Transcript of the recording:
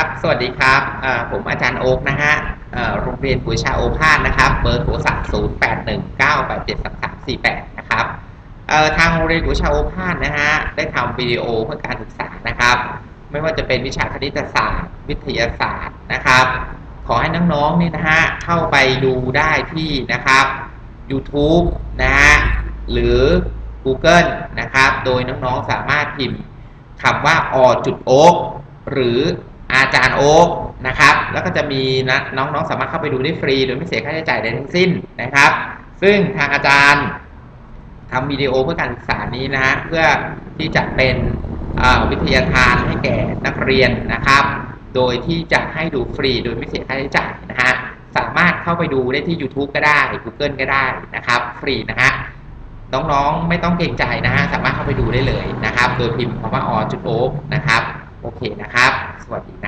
ครับ สวัสดีครับ ผมอาจารย์โอ๊กนะฮะโรงเรียนปุ๋ยชาโอภาสนะครับ เบอร์โทรศัพท์0 8 1 9 8 7 3 3 4 8นะครับทางโรงเรียนปุ๋ยชาโอภาสนะฮะ ได้ทำวิดีโอเพื่อการศึกษานะครับ ไม่ว่าจะเป็นวิชาคณิตศาสตร์ วิทยาศาสตร์นะครับ ขอให้น้องๆนี่นะฮะ เข้าไปดูได้ที่นะครับ YouTube นะฮะ หรือ Google นะครับ โดยน้องๆสามารถพิมพ์คำว่าอจุดโอ๊กหรือ อาจารย์โอ๊กนะครับ แล้วก็จะมีนะน้องๆสามารถเข้าไปดูได้ฟรี โดยไม่เสียค่าใช้จ่ายใดทั้งสิ้นนะครับ ซึ่งทางอาจารย์ทำวิดีโอเพื่อการศึกษานี้นะฮะเพื่อที่จะเป็นวิทยาทานให้แก่นักเรียนนะครับ โดยที่จะให้ดูฟรี โดยไม่เสียค่าใช้จ่ายนะฮะสามารถเข้าไปดูได้ที่ YouTube ก็ได้ Google ก็ได้นะครับ ฟรีนะฮะน้องๆไม่ต้องเกรงใจนะฮะสามารถเข้าไปดูได้เลยนะครับ โดยพิมพ์คำว่าอจุดโอ๊กนะครับ โอเคนะครับ สวัสดีนะ